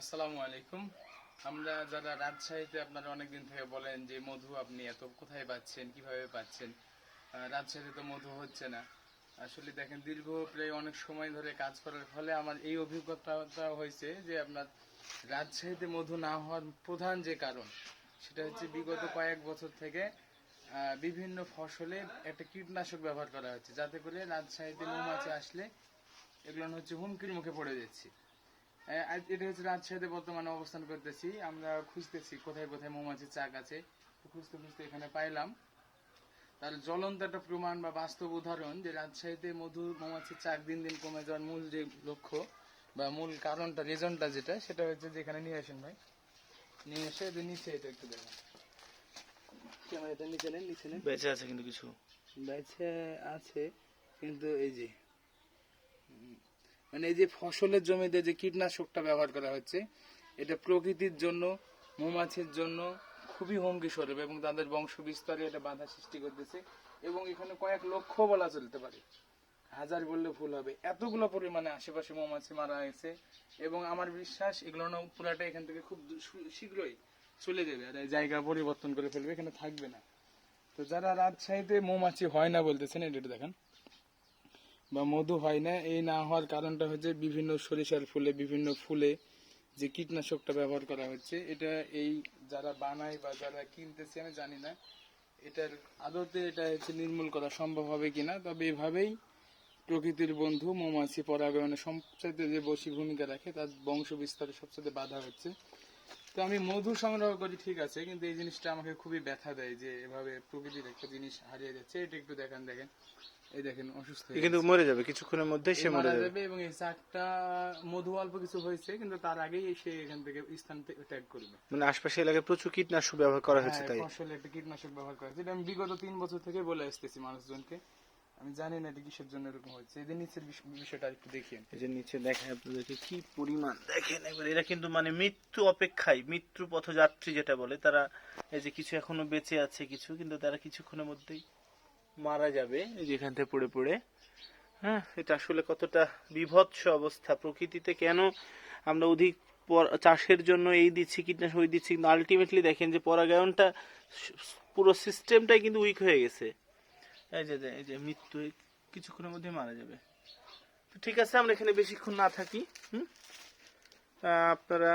আসসালামু আলাইকুম। আমরা যারা রাজশাহীতে আপনারা অনেকদিন থেকে বলেন যে, মধু আপনি এত কোথায় পাচ্ছেন, কীভাবে পাচ্ছেন? রাজশাহীতে তো মধু হচ্ছে না। আসলে দেখেন, দীর্ঘ প্রায় অনেক সময় ধরে কাজ করার ফলে আমার এই অভিজ্ঞতাটা হয়েছে যে, আপনার রাজশাহীতে মধু না হওয়ার প্রধান যে কারণ, সেটা হচ্ছে বিগত কয়েক বছর থেকে বিভিন্ন ফসলে একটা কীটনাশক ব্যবহার করা হচ্ছে, যাতে করে রাজশাহীতে মৌমাছি আসলে এগুলো হচ্ছে হুমকির মুখে পড়ে যাচ্ছে। এটা হচ্ছে রাজশাহীতে বর্তমানে অবস্থান করতেছি। আমরা খুঁজতেছি কোথায় কোথায় মৌমাছির চাক আছে। খুঁজতে খুঁজতে এখানে পাইলাম। তার জ্বলন্ত একটা প্রমাণ বা বাস্তব উদাহরণ যে রাজশাহীতে মধু মৌমাছির চাক দিন দিন কমে যাওয়ার মূল যে লক্ষ্য বা মূল কারণটা রিজনটা যেটা সেটা হচ্ছে যে এখানে নিয়ে আসেন ভাই। নিয়ে এসে যে নিচে এটা একটু দেখেন। ক্যামেরাটা নিচে নেন নিচে নেন। বেঁচে আছে কিন্তু কিছু। বেছে আছে কিন্তু এই যে মানে এই যে ফসলের জমিতে যে কীটনাশকটা ব্যবহার করা হচ্ছে, এটা প্রকৃতির জন্য, মৌমাছির জন্য খুবই হুমকি স্বরূপ এবং তাদের বংশ বিস্তারে এটা বাধা সৃষ্টি করতেছে এবং এখানে কয়েক লক্ষ বলা চলতে পারে। হাজার বললে ভুল হবে। এতগুলো পরিমাণে আশেপাশে মৌমাছি মারা গেছে এবং আমার বিশ্বাস এগুলো পুরাটা এখান থেকে খুব শীঘ্রই চলে যাবে আর জায়গা পরিবর্তন করে ফেলবে, এখানে থাকবে না। তো যারা রাজশাহীতে মৌমাছি হয় না বলতেছেন, এটা দেখেন। বা মধু হয় না, এই না হওয়ার কারণটা হচ্ছে বিভিন্ন সরিষার ফুলে, বিভিন্ন ফুলে যে কীটনাশকটা ব্যবহার করা হচ্ছে, এটা এই যারা বানায় বা যারা কিনতেছে, আমি জানি না, এটার আদতে এটা হচ্ছে নির্মূল করা সম্ভব হবে কিনা, তবে এভাবেই প্রকৃতির বন্ধু মৌমাছি পরাগায়নে সবচাইতে যে বসী ভূমিকা রাখে, তার বংশ বিস্তারে সবচেয়ে বাধা হচ্ছে। তো আমি মধু সংগ্রহ করি, ঠিক আছে, কিন্তু এই জিনিসটা আমাকে খুবই ব্যথা দেয় যে এভাবে প্রকৃতির একটা জিনিস হারিয়ে যাচ্ছে, এটা একটু দেখেন দেখেন। এই দেখেন অসুস্থ হয়ে কিন্তু মরে যাবে কিছুক্ষণের মধ্যেই সে মরে যাবে। এবং এই চাকটা মধু অল্প কিছু হয়েছে কিন্তু তার আগেই সে এখান থেকে স্থান ত্যাগ করবে। মানে আশপাশে এলাকায় প্রচুর কীটনাশক ব্যবহার করা হয়েছে হ্যাঁ, তাই? ফসলে একটা কীটনাশক ব্যবহার করা হয়েছে। এটা আমি বিগত তিন বছর থেকে বলে আসতেছি মানুষজনকে। আমি জানি না এটা কিসের জন্য এরকম হচ্ছে এদের নিচের বিষয়টা একটু দেখিয়ে এই যে নিচে দেখেন আপনাদেরকে কি পরিমাণ। দেখেন একবার এরা কিন্তু মানে মৃত্যু অপেক্ষায় মৃত্যু পথযাত্রী যেটা বলে তারা এই যে কিছু এখনও বেঁচে আছে কিছু কিন্তু তারা কিছুক্ষণের মধ্যেই মারা যাবে যেখান থেকে পড়ে পড়ে। হ্যাঁ এটা আসলে কতটা বিভৎস অবস্থা। প্রকৃতিতে কেন আমরা অধিক চাষের জন্য এই দিচ্ছি, কীটনাশক ওই দিচ্ছি, কিন্তু আলটিমেটলি দেখেন যে পরাগায়নটা পুরো সিস্টেমটাই কিন্তু উইক হয়ে গেছে। এই যে এই যে, মৃত্যু কিছুক্ষণের মধ্যে মারা যাবে। তো ঠিক আছে, আমরা এখানে বেশিক্ষণ না থাকি, হুম? আপনারা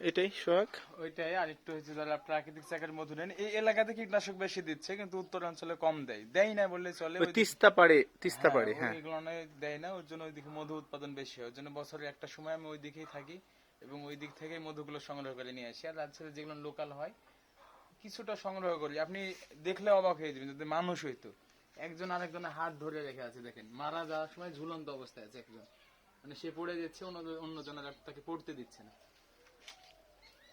এটাই সোহাগ? ওইটাই আর একটু হচ্ছে যারা প্রাকৃতিক চাকের মধু নেন এই এলাকাতে কীটনাশক বেশি দিচ্ছে কিন্তু উত্তর অঞ্চলে কম দেয়। দেয় না বললে চলে তিস্তা পাড়ে তিস্তা পাড়ে হ্যাঁ। এগুলো দেয় না ওর জন্য ওইদিকে মধু উৎপাদন বেশি হয়। ওর জন্য একটা সময় আমি ওই দিকেই থাকি এবং ওই দিক থেকে মধুগুলো সংগ্রহ করে নিয়ে আসি। আর যেগুলো লোকাল হয় কিছুটা সংগ্রহ করি। আপনি দেখলে অবাক হয়ে যাবেন যদি মানুষ হইতো। একজন আরেকজনের হাত ধরে রেখে আছে দেখেন মারা যাওয়ার সময় ঝুলন্ত অবস্থায় আছে একজন। মানে সে পড়ে যাচ্ছে অন্য অন্যজনের আর তাকে পড়তে দিচ্ছে না।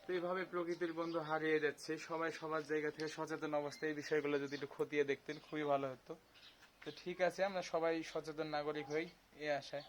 তো এইভাবে প্রকৃতির বন্ধু হারিয়ে যাচ্ছে। সবাই সবার জায়গা থেকে সচেতন অবস্থায় এই বিষয়গুলো যদি একটু খতিয়ে দেখতেন, খুবই ভালো হতো। তো ঠিক আছে, আমরা সবাই সচেতন নাগরিক হই এ আশায়।